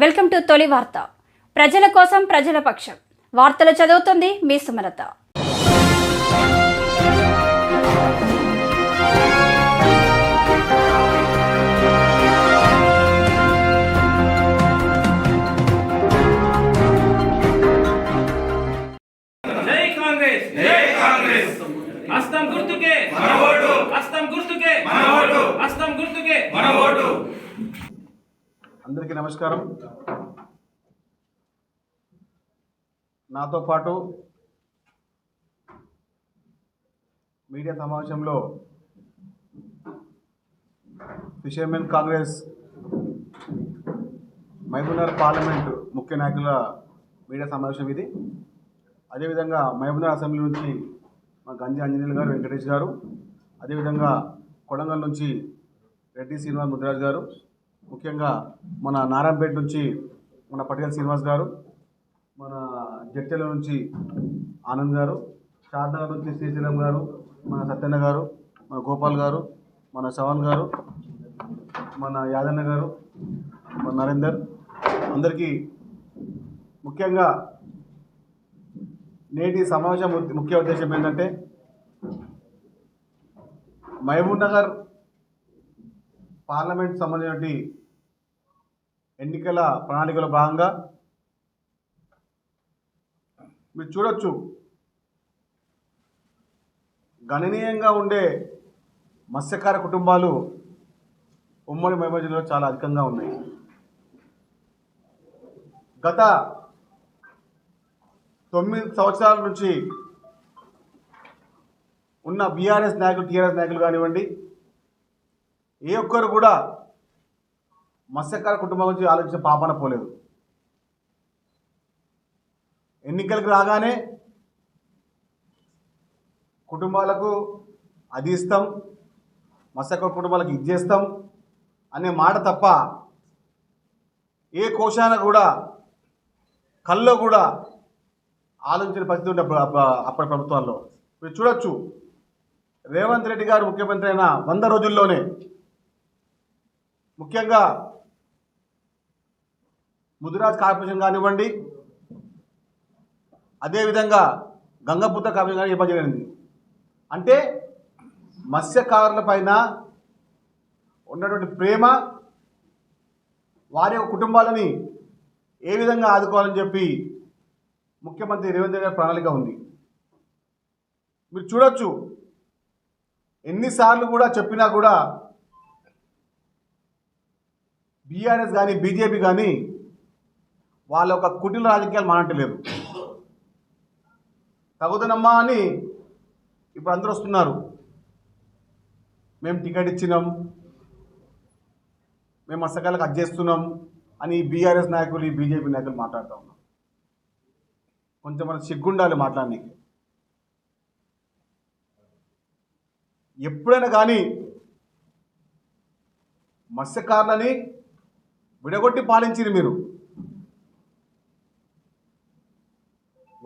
Welcome to తొలి వార్త. ప్రజల కోసం ప్రజల పక్షం. వార్తలు చదువుతుంది మీ సుమలత. జై కాంగ్రెస్. జై కాంగ్రెస్. హస్తం గుర్తుకే. మన ఓటు. హస్తం గుర్తుకే. మన ఓటు. హస్తం గుర్తుకే. మన ఓటు. అందరికీ నమస్కారం. నాతో పాటు మీడియా సమావేశంలో ఫిషర్మెన్ కాంగ్రెస్ మహబూబ్నగర్ పార్లమెంట్ ముఖ్య నాయకుల మీడియా సమావేశం ఇది. అదేవిధంగా మహబూబ్నగర్ అసెంబ్లీ నుంచి మా గంజి ఆంజనేయులు గారు వెంకటేష్ గారు అదేవిధంగా కొడంగల్ నుంచి రెడ్డి శ్రీనివాస్ ముద్రాజ్ గారు ముఖ్యంగా మన నారాయణపేట నుంచి మన పటేల్ శ్రీనివాస్ గారు మన జడ్చల నుంచి ఆనంద్ గారు షాద్నగర్ నుంచి శ్రీశైలం గారు మన సత్యన్న గారు మన గోపాల్ గారు మన శవన్ గారు మన యాదన్న గారు మన నరేందర్ అందరికీ ముఖ్యంగా నేటి సమావేశం ముఖ్య ఉద్దేశం ఏంటంటే మహబూబ్ నగర్ పార్లమెంట్ సంబంధించిన ఎన్నికల ప్రణాళికలో భాగంగా మీరు చూడొచ్చు. గణనీయంగా ఉండే మత్స్యకార కుటుంబాలు ఉమ్మడి మహబూబ్ జిల్లాలో చాలా అధికంగా ఉన్నాయి. గత తొమ్మిది సంవత్సరాల నుంచి ఉన్న బీఆర్ఎస్ నాయకులు టీఆర్ఎస్ నాయకులు కానివ్వండి ఏ ఒక్కరు కూడా మత్స్యకార కుటుంబం గురించి ఆలోచించే పాపన పోలేదు. ఎన్నికలకు రాగానే కుటుంబాలకు అది ఇస్తాం మత్స్యకార కుటుంబాలకు ఇది చేస్తాం అనే మాట తప్ప ఏ కోశాన కూడా కల్లో కూడా ఆలోచించిన పరిస్థితి ఉండే అప్పటి ప్రభుత్వాల్లో. మీరు చూడొచ్చు రేవంత్ రెడ్డి గారు ముఖ్యమంత్రి అయిన వంద రోజుల్లోనే ముఖ్యంగా ముదిరాజ్ కార్పొరేషన్ కానివ్వండి అదేవిధంగా గంగపుత్ర కార్పొరేషన్ కానీ ఇవ్వడం జరిగింది. అంటే మత్స్యకారుల పైన ఉన్నటువంటి ప్రేమ వారి యొక్క కుటుంబాలని ఏ విధంగా ఆదుకోవాలని చెప్పి ముఖ్యమంత్రి రేవంత్ రెడ్డి గారి ప్రణాళిక ఉంది. మీరు చూడొచ్చు ఎన్నిసార్లు కూడా చెప్పినా కూడా బీఆర్ఎస్ కానీ బీజేపీ కానీ వాళ్ళ యొక్క కుటిల రాజకీయాలు మానట్లేదు తగుదనమ్మా అని ఇప్పుడు అందరూ వస్తున్నారు. మేము టికెట్ ఇచ్చినాం. మేము మత్స్యకాలకు అది చేస్తున్నాం అని బీఆర్ఎస్ నాయకులు ఈ బీజేపీ నాయకులు మాట్లాడుతూ ఉన్నాం కొంచెం మన సిగ్గుండాలి మాట్లాడడానికి ఎప్పుడైనా కానీ మత్స్యకారులని విడగొట్టి పాలించింది మీరు.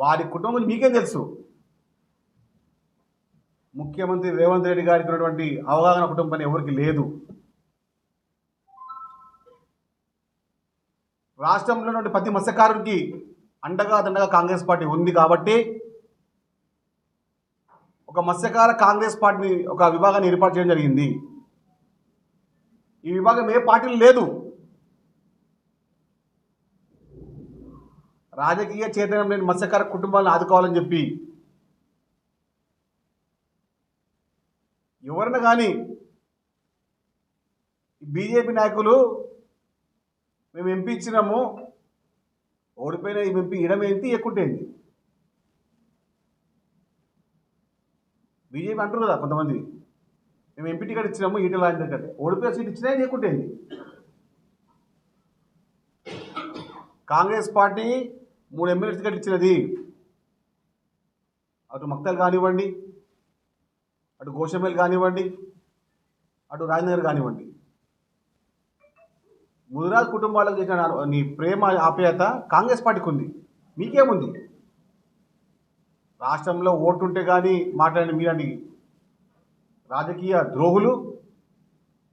వారి కుటుంబం మీకేం తెలుసు. ముఖ్యమంత్రి రేవంత్ రెడ్డి గారికి ఉన్నటువంటి అవగాహన కుటుంబం ఎవరికి లేదు. రాష్ట్రంలో ఉన్నటువంటి ప్రతి మత్స్యకారుడికి అండగా దండగా కాంగ్రెస్ పార్టీ ఉంది కాబట్టి ఒక మత్స్యకార కాంగ్రెస్ పార్టీని ఒక విభాగాన్ని ఏర్పాటు చేయడం జరిగింది. ఈ విభాగం ఏ పార్టీలు లేదు. రాజకీయ చైతన్యం లేని మత్స్యకార కుటుంబాలను ఆదుకోవాలని చెప్పి ఎవరైనా కానీ బీజేపీ నాయకులు మేము ఎంపీ ఇచ్చినాము ఓడిపోయిన ఎంపీ ఇడమేంటి ఎక్కుంటేంది బీజేపీ అంటారు కదా కొంతమంది. మేము ఎంపీ టికెట్ ఇచ్చినాము ఈటల రాజేందర్ టికెట్. ఓడిపోయే సీట్ ఇచ్చినా ఎక్కుంటేంది కాంగ్రెస్ పార్టీ మూడు ఎమ్మెల్యే టికెట్ ఇచ్చినది. అటు మక్తల్ కానివ్వండి అటు గోషమేల్ కానివ్వండి అటు రాజనగర్ కానివ్వండి. ముదిరాజ్ కుటుంబాలకు చేసిన నీ ప్రేమ ఆప్యాయత కాంగ్రెస్ పార్టీకి ఉంది. మీకేముంది? రాష్ట్రంలో ఓటుంటే కానీ మాట్లాడిన మీరండి. రాజకీయ ద్రోహులు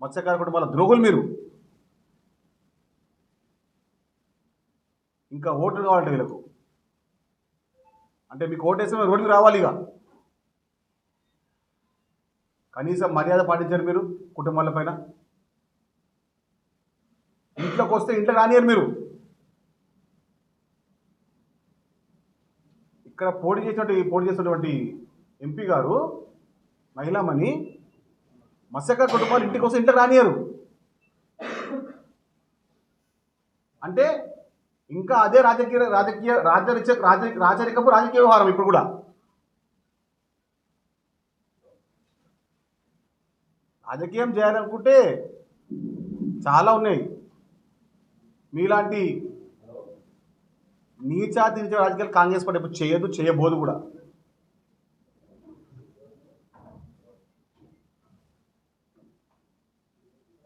మత్స్యకార కుటుంబాల ద్రోహులు మీరు. ఇంకా ఓట్లు కావాలంటే వీళ్ళకు. అంటే మీకు ఓటేస్తే రోడ్డుకి రావాలి ఇక. కనీసం మర్యాద పాటించారు మీరు కుటుంబాల పైన. ఇంట్లోకి వస్తే ఇంట్లో రానియరు మీరు. ఇక్కడ పోటీ చేసినటువంటి పోటీ చేసినటువంటి ఎంపీ గారు మహిళామణి మత్స్యకార కుటుంబాలు ఇంటికి వస్తే ఇంట్లో రానియరు. అంటే ఇంకా అదే రాజకీయ రాజకీయ రాజరిక రాజ రాజరికపు రాజకీయ వ్యవహారం ఇప్పుడు కూడా. రాజకీయం చేయాలనుకుంటే చాలా ఉన్నాయి. మీలాంటి నీచాతి నీచ రాజకీయాలు కాంగ్రెస్ పార్టీ ఇప్పుడు చేయదు చేయబోదు కూడా.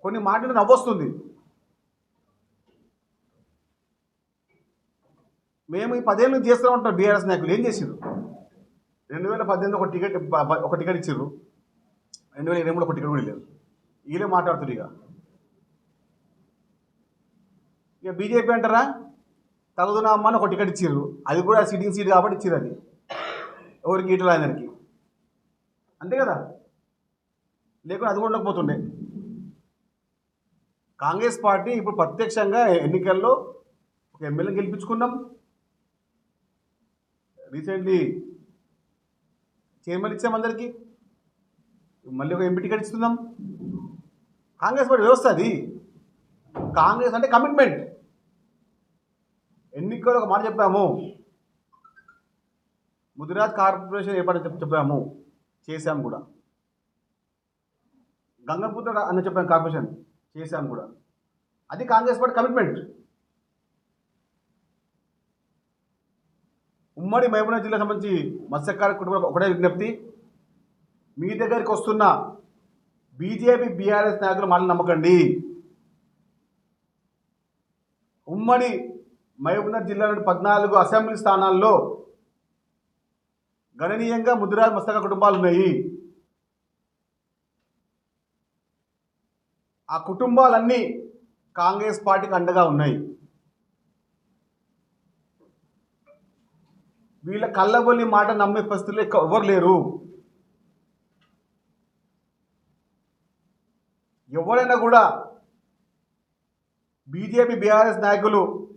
కొన్ని మాటలు నవ్వొస్తుంది. మేము ఈ పదేళ్ళు చేస్తూ ఉంటాం బీఆర్ఎస్ నాయకులు. ఏం చేసిండ్రు రెండు వేల పద్దెనిమిది ఒక టికెట్ ఒక టికెట్ ఇచ్చారు రెండు వేల ఇరవై మూడు ఒక టికెట్ కూడా లేదు వీళ్ళే మాట్లాడుతుండ్రు ఇక. ఇక బీజేపీ అంటారా? తగుదునా అమ్మ అని ఒక టికెట్ ఇచ్చారు అది కూడా సిట్టింగ్ సీట్ కాబట్టి ఇచ్చారు అది. ఎవరికి ఈటలు ఆయనకి? అంతే కదా? లేకుండా అది కూడా ఉండకపోతుండే. కాంగ్రెస్ పార్టీ ఇప్పుడు ప్రత్యక్షంగా ఎన్నికల్లో ఒక ఎమ్మెల్యే గెలిపించుకున్నాం. రీసెంట్లీ చైర్మన్ ఇచ్చాం అందరికీ. మళ్ళీ ఒక ఎంపీ టికెట్ ఇస్తున్నాం. కాంగ్రెస్ పార్టీ వ్యవస్థ అది. కాంగ్రెస్ అంటే కమిట్మెంట్. ఎన్నికలు ఒక మాట చెప్పాము. ముదిరాజ్ కార్పొరేషన్ ఏర్పాటు చెప్పాము. చేశాం కూడా. గంగపుత్ర అని చెప్పాము కార్పొరేషన్. చేశాం కూడా. అది కాంగ్రెస్ పార్టీ కమిట్మెంట్. ఉమ్మడి మహబూబ్నగర్ జిల్లా సంబంధించి మత్స్యకార కుటుంబం ఒకటే విజ్ఞప్తి. మీ దగ్గరికి వస్తున్న బీజేపీ బీఆర్ఎస్ నాయకులు మాటలు నమ్మకండి. ఉమ్మడి మహబూబ్నగర్ జిల్లాలోని పద్నాలుగు అసెంబ్లీ స్థానాల్లో గణనీయంగా ముదిరాజ్ మస్తక కుటుంబాలు ఉన్నాయి. ఆ కుటుంబాలన్నీ కాంగ్రెస్ పార్టీకి అండగా ఉన్నాయి. వీళ్ళ కళ్ళబొల్లి మాట నమ్మే పరిస్థితులు ఎక్కువ ఎవరు లేరు. ఎవరైనా కూడా బీజేపీ బీఆర్ఎస్ నాయకులు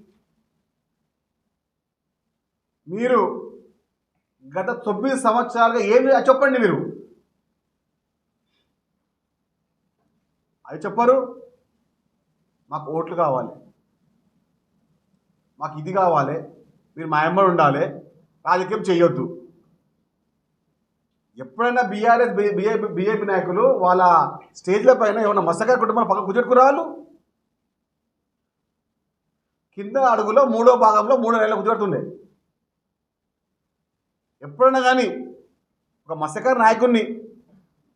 మీరు గత తొమ్మిది సంవత్సరాలుగా ఏమి చెప్పండి మీరు. అది చెప్పరు. మాకు ఓట్లు కావాలి. మాకు ఇది కావాలి. మీరు మా ఎమ్మడు ఉండాలి. రాజకీయం చేయొద్దు. ఎప్పుడైనా బీఆర్ఎస్ బీఏపీ బీజేపీ నాయకులు వాళ్ళ స్టేజ్ల పైన ఏమైనా మసక కుటుంబాలు పక్కన కూర్చోట్టుకురాలు కింద అడుగులో మూడో భాగంలో మూడో నెలలు కూర్చోబెడుతుండే. ఎప్పుడైనా కానీ ఒక మత్స్యకార నాయకుడిని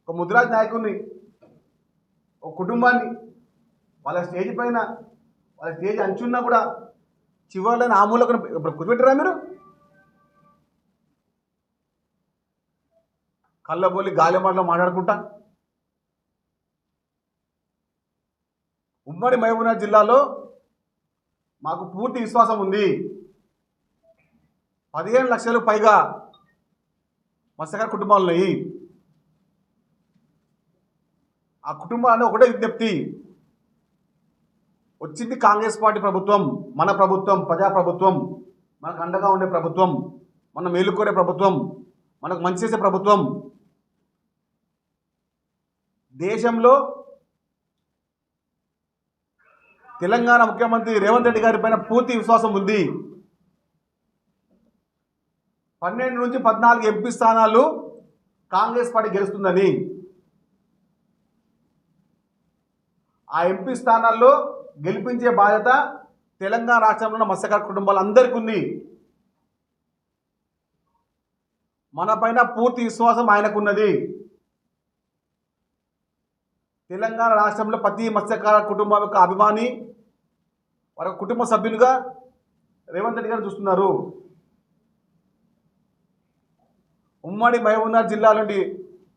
ఒక ముద్రాజ్ నాయకుడిని ఒక కుటుంబాన్ని వాళ్ళ స్టేజ్ పైన వాళ్ళ స్టేజ్ అంచున్నా కూడా చివరిలో ఆ మూలకు ఇప్పుడు కూర్చోబెట్టరా మీరు? కళ్ళబోలి గాలి మాటలు మాట్లాడుకుంటా? ఉమ్మడి మహబూబ్నగర్ జిల్లాలో మాకు పూర్తి విశ్వాసం ఉంది. పదిహేను లక్షలు పైగా మత్స్యకార కుటుంబాలు ఉన్నాయి. ఆ కుటుంబాన్ని ఒకటే విజ్ఞప్తి. వచ్చింది కాంగ్రెస్ పార్టీ ప్రభుత్వం మన ప్రభుత్వం ప్రజా ప్రభుత్వం మనకు అండగా ఉండే ప్రభుత్వం మన మేలుకోరే ప్రభుత్వం మనకు మంచి చేసే ప్రభుత్వం దేశంలో తెలంగాణ ముఖ్యమంత్రి రేవంత్ రెడ్డి గారి పైన పూర్తి విశ్వాసం ఉంది. పన్నెండు నుంచి పద్నాలుగు ఎంపీ స్థానాలు కాంగ్రెస్ పార్టీ గెలుస్తుందని. ఆ ఎంపీ స్థానాల్లో గెలిపించే బాధ్యత తెలంగాణ రాష్ట్రంలో ఉన్న మత్స్యకార కుటుంబాలందరికీ ఉంది. మన పైన పూర్తి విశ్వాసం ఆయనకున్నది. తెలంగాణ రాష్ట్రంలో ప్రతి మత్స్యకార కుటుంబం యొక్క అభిమాని వారి కుటుంబ సభ్యులుగా రేవంత్ రెడ్డి గారు చూస్తున్నారు. ఉమ్మడి మహబూబ్నగర్ జిల్లా నుండి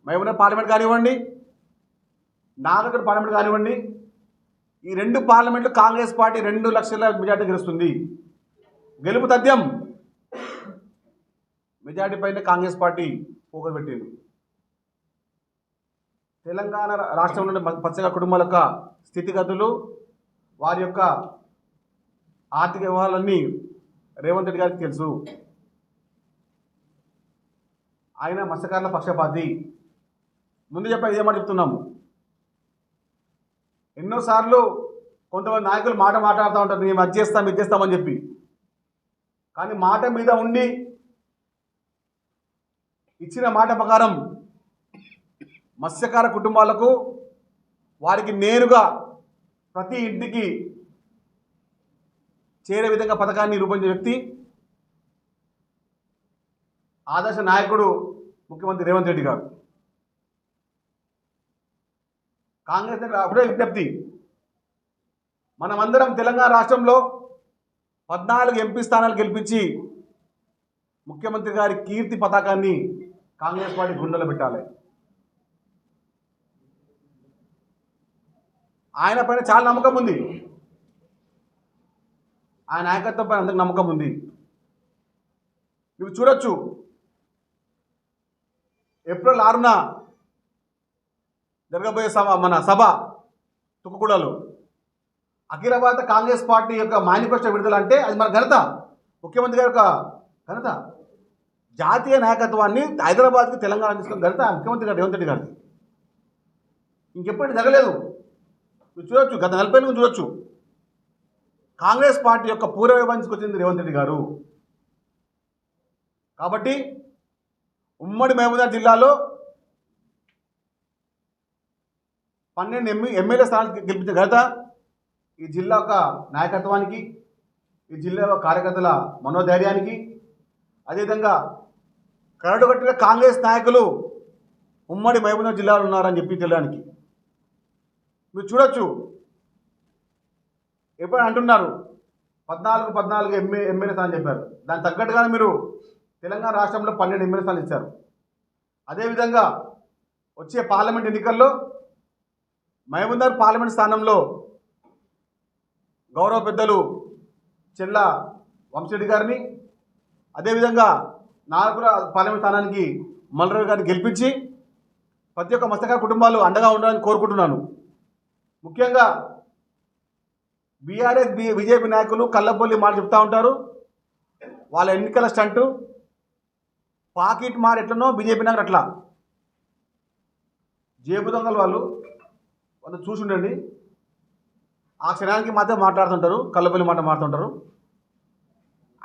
మహబూబ్నగర్ పార్లమెంట్ కానివ్వండి నాగర్ పార్లమెంట్ కానివ్వండి ఈ రెండు పార్లమెంట్లు కాంగ్రెస్ పార్టీ రెండు లక్షల మెజార్టీ గెలుస్తుంది. గెలుపు తథ్యం మెజార్టీ పైన కాంగ్రెస్ పార్టీ ఫోకస్ తెలంగాణ రాష్ట్రంలోని మ- పచ్చగా కుటుంబాల యొక్క స్థితిగతులు వారి యొక్క ఆర్థిక వ్యవహారాలన్నీ రేవంత్ రెడ్డి గారికి తెలుసు. ఆయన మత్స్యకారుల పక్షపాతి. ముందు చెప్పి ఇదే మాట చెప్తున్నాము. ఎన్నోసార్లు కొంతమంది నాయకులు మాట మాట్లాడుతూ ఉంటారు మేము అది చేస్తాం ఇది చేస్తామని చెప్పి. కానీ మాట మీద ఉండి ఇచ్చిన మాట ప్రకారం మత్స్యకార కుటుంబాలకు వారికి నేరుగా ప్రతి ఇంటికి చేరే విధంగా పథకాన్ని రూపొందించిన వ్యక్తి ఆదర్శ నాయకుడు ముఖ్యమంత్రి రేవంత్ రెడ్డి గారు. కాంగ్రెస్ దగ్గర అప్పుడే విజ్ఞప్తి మనమందరం తెలంగాణ రాష్ట్రంలో పద్నాలుగు ఎంపీ స్థానాలు గెలిపించి ముఖ్యమంత్రి గారి కీర్తి పతాకాన్ని కాంగ్రెస్ పార్టీ గుండెలో పెట్టాలి. ఆయన పైన చాలా నమ్మకం ఉంది. ఆ నాయకత్వం పైన అందరికి నమ్మకం ఉంది. నువ్వు చూడొచ్చు. ఏప్రిల్ ఆరున జరగబోయే సభ మన సభ తుక్కుగూడలో అఖిల భారత కాంగ్రెస్ పార్టీ యొక్క మేనిఫెస్టో విడుదల అంటే అది మన ఘనత. ముఖ్యమంత్రి గారి యొక్క ఘనత. జాతీయ నాయకత్వాన్ని హైదరాబాద్కి తెలంగాణ తీసుకున్న ఘనత ముఖ్యమంత్రి గారు రేవంత్ రెడ్డి గారిది. ఇంకెప్పుడు జరగలేదు. మీరు చూడొచ్చు గత నలభై నుంచి చూడొచ్చు. కాంగ్రెస్ పార్టీ యొక్క పూర్వ వైభవానికి వచ్చింది రేవంత్ రెడ్డి గారు. కాబట్టి ఉమ్మడి మహబూబ్నగర్ జిల్లాలో పన్నెండు ఎమ్మె ఎమ్మెల్యే స్థానాలు గెలిపించిన ఘనత ఈ జిల్లా యొక్క నాయకత్వానికి ఈ జిల్లా యొక్క కార్యకర్తల మనోధైర్యానికి. అదేవిధంగా కరడుగట్టిన కాంగ్రెస్ నాయకులు ఉమ్మడి మహబూబ్నగర్ జిల్లాలో ఉన్నారని చెప్పి తెలియడానికి. మీరు చూడొచ్చు. ఎప్పుడు అంటున్నారు? పద్నాలుగు పద్నాలుగు ఎంఏ ఎమ్మెల్యే స్థానం చెప్పారు. దానికి తగ్గట్టుగానే మీరు తెలంగాణ రాష్ట్రంలో పన్నెండు ఎమ్మెల్యే స్థానాలు ఇచ్చారు. అదేవిధంగా వచ్చే పార్లమెంట్ ఎన్నికల్లో మహబూబ్నగర్ పార్లమెంట్ స్థానంలో గౌరవ పెద్దలు చెల్ల వంశరెడ్డి గారిని అదేవిధంగా నాగపుర పార్లమెంట్ స్థానానికి మల్లరావు గారిని గెలిపించి ప్రతి ఒక్క మత్స్యకార కుటుంబాలు అండగా ఉండాలని కోరుకుంటున్నాను. ముఖ్యంగా బీఆర్ఎస్ బి బీజేపీ నాయకులు కళ్ళబొల్లి మాట చెప్తా ఉంటారు. వాళ్ళ ఎన్నికల స్టంటు పాకెట్ మార్ ఎట్లనో బీజేపీ నాయకులు అట్లా. జేబు దొంగలు వాళ్ళు వాళ్ళు చూసి ఉండండి ఆ క్షణానికి మాత్రం మాట్లాడుతుంటారు కళ్ళబొల్లి మాట మాట్లాడుతుంటారు.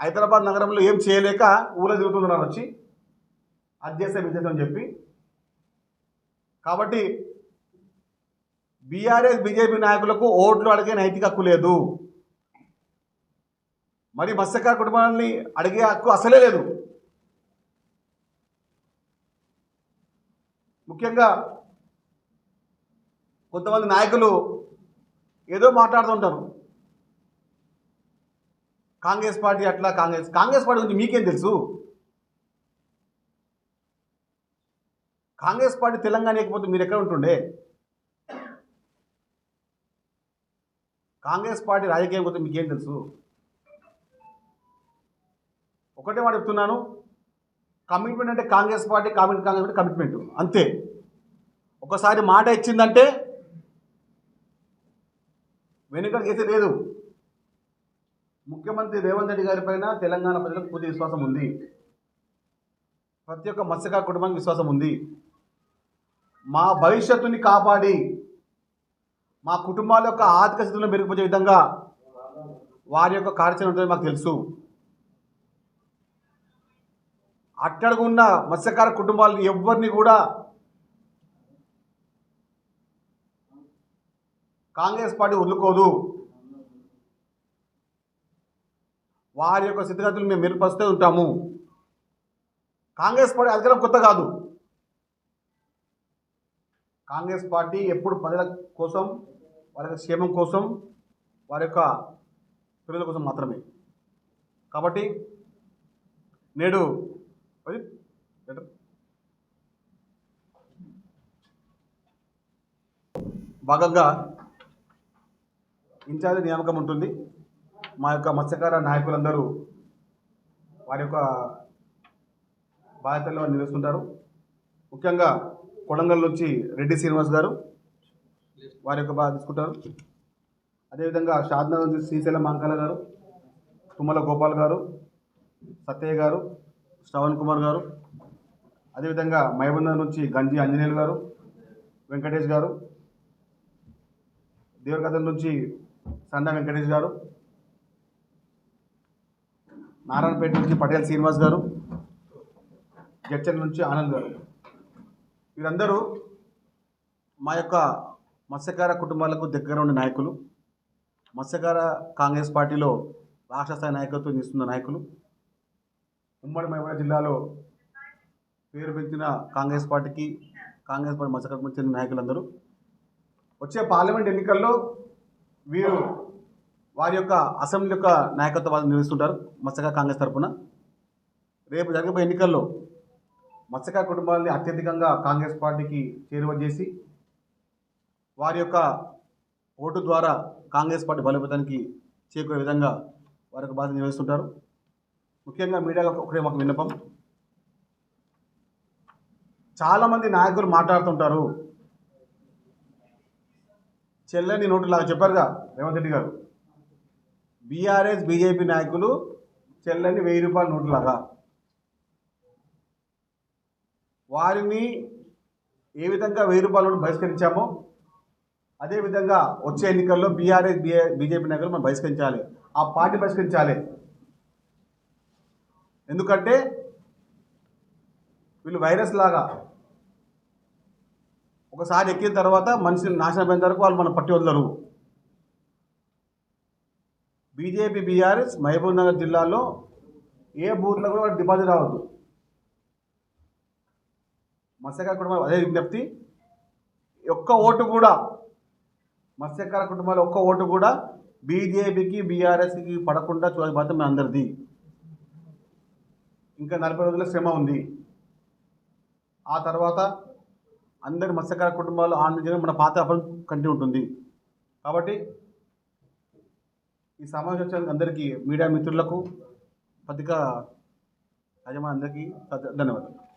హైదరాబాద్ నగరంలో ఏం చేయలేక ఊళ్ళో తిరుగుతున్నారు వచ్చి. అధ్యక్ష చేస్తే అని చెప్పి. కాబట్టి బీఆర్ఎస్ బీజేపీ నాయకులకు ఓట్లు అడిగే నైతిక హక్కు లేదు. మరి మత్స్యకార కుటుంబాన్ని అడిగే హక్కు అసలే లేదు. ముఖ్యంగా కొంతమంది నాయకులు ఏదో మాట్లాడుతుంటారు. కాంగ్రెస్ పార్టీ అట్లా కాంగ్రెస్ కాంగ్రెస్ పార్టీ గురించి మీకేం తెలుసు? కాంగ్రెస్ పార్టీ తెలంగాణ లేకపోతే మీరు ఎక్కడ ఉంటుండే? కాంగ్రెస్ పార్టీ రాజకీయం గురించి మీకేం తెలుసు? ఒకటే మాట చెప్తున్నాను. కమిట్మెంట్ అంటే Congress party comment Congress party commitment అంతే. ఒకసారి మాట ఇచ్చిందంటే వెనుక చేసే లేదు. ముఖ్యమంత్రి రేవంత్ రెడ్డి గారి పైన తెలంగాణ ప్రజలకు పూర్తి విశ్వాసం ఉంది. ప్రతి ఒక్క మత్స్యకార కుటుంబానికి విశ్వాసం ఉంది. మా భవిష్యత్తుని కాపాడి మా కుటుంబాల యొక్క ఆర్థిక స్థితిలో మెరుగుపరిచే విధంగా వారి యొక్క కార్యాచరణ ఉంటుందని మాకు తెలుసు. అట్టడుగున్న మత్స్యకార కుటుంబాలను ఎవరిని కూడా కాంగ్రెస్ పార్టీ వదులుకోదు. వారి యొక్క స్థితిగతులు మేము మెరుగుపరుస్తూ ఉంటాము. కాంగ్రెస్ పార్టీ అధికారం కొత్త కాదు. కాంగ్రెస్ పార్టీ ఎప్పుడు ప్రజల కోసం వారి యొక్క క్షేమం కోసం వారి యొక్క పిల్లల కోసం మాత్రమే. కాబట్టి నేడు అది భాగంగా ఇన్ఛార్జ్ నియామకం ఉంటుంది. మా యొక్క మత్స్యకార నాయకులందరూ వారి యొక్క బాధ్యతల్లో నిలుస్తుంటారు. నిర్వహిస్తుంటారు ముఖ్యంగా కొడంగల్ నుంచి రెడ్డి శ్రీనివాస్ గారు వారి యొక్క బాధ తీసుకుంటారు. అదేవిధంగా షాద్నగర్ నుంచి శ్రీశైలం మాంకాల గారు తుమ్మల గోపాల్ గారు సత్యయ్య గారు శ్రవణ్ కుమార్ గారు అదేవిధంగా మహబూబ్నగర్ నుంచి గంజి ఆంజనేయులు గారు వెంకటేష్ గారు దేవరకథ నుంచి సండా వెంకటేష్ గారు నారాయణపేట నుంచి పటేల్ శ్రీనివాస్ గారు జడ్చల్ నుంచి ఆనంద్ గారు. వీరందరూ మా యొక్క మత్స్యకార కుటుంబాలకు దగ్గర ఉన్న నాయకులు మత్స్యకార కాంగ్రెస్ పార్టీలో రాష్ట్ర స్థాయి నాయకత్వం ఇస్తున్న నాయకులు ఉమ్మడి మహబూబ్ జిల్లాలో పేరు పెంచిన కాంగ్రెస్ పార్టీకి కాంగ్రెస్ పార్టీ మత్స్యకార చెందిన నాయకులందరూ. వచ్చే పార్లమెంట్ ఎన్నికల్లో వీరు వారి యొక్క అసెంబ్లీ యొక్క నాయకత్వ నిర్వహిస్తుంటారు మత్స్యకార కాంగ్రెస్ తరఫున. రేపు జరగబోయే ఎన్నికల్లో మత్స్యకార కుటుంబాలని అత్యధికంగా కాంగ్రెస్ పార్టీకి చేరువ చేసి వారి యొక్క ఓటు ద్వారా కాంగ్రెస్ పార్టీ బలోపేతానికి చేకూరే విధంగా వారి యొక్క బాధ్యత నిర్వహిస్తుంటారు. ముఖ్యంగా మీడియాలో ఒకటే మాకు విన్నపం. చాలామంది నాయకులు మాట్లాడుతుంటారు. చెల్లని నోటులాగా చెప్పారుగా రేవంత్ రెడ్డి గారు. బీఆర్ఎస్ బీజేపీ నాయకులు చెల్లని వెయ్యి రూపాయల నోటులాగా. వారిని ఏ విధంగా వెయ్యి రూపాయల నోటు బహిష్కరించామో అదేవిధంగా వచ్చే ఎన్నికల్లో బీఆర్ఎస్ బీఏ బీజేపీ నాయకులు మనం బహిష్కరించాలి. ఆ పార్టీ బహిష్కరించాలి. ఎందుకంటే వీళ్ళు వైరస్ లాగా ఒకసారి ఎక్కిన తర్వాత మనిషిని నాశనం అయిన వరకు వాళ్ళు మన పట్టి వదలరు. బీజేపీ బీఆర్ఎస్ మహబూబ్ నగర్ జిల్లాలో ఏ బూత్లో కూడా డిపాజిట్ రావద్దు. మత్స్యకారు కుటుంబం అదే విజ్ఞప్తి. ఒక్క ఓటు కూడా మత్స్యకార కుటుంబాలు ఒక్క ఓటు కూడా బీజేపీకి బీఆర్ఎస్కి పడకుండా చూడాలి బాధ్యత మన అందరిది. ఇంకా నలభై రోజుల శ్రమ ఉంది. ఆ తర్వాత అందరి మత్స్యకార కుటుంబాలు ఆనందించడం మన పాత కంటి ఉంటుంది. కాబట్టి ఈ సమావేశం అందరికీ మీడియా మిత్రులకు పత్రికా యజమాని అందరికీ ధన్యవాదాలు.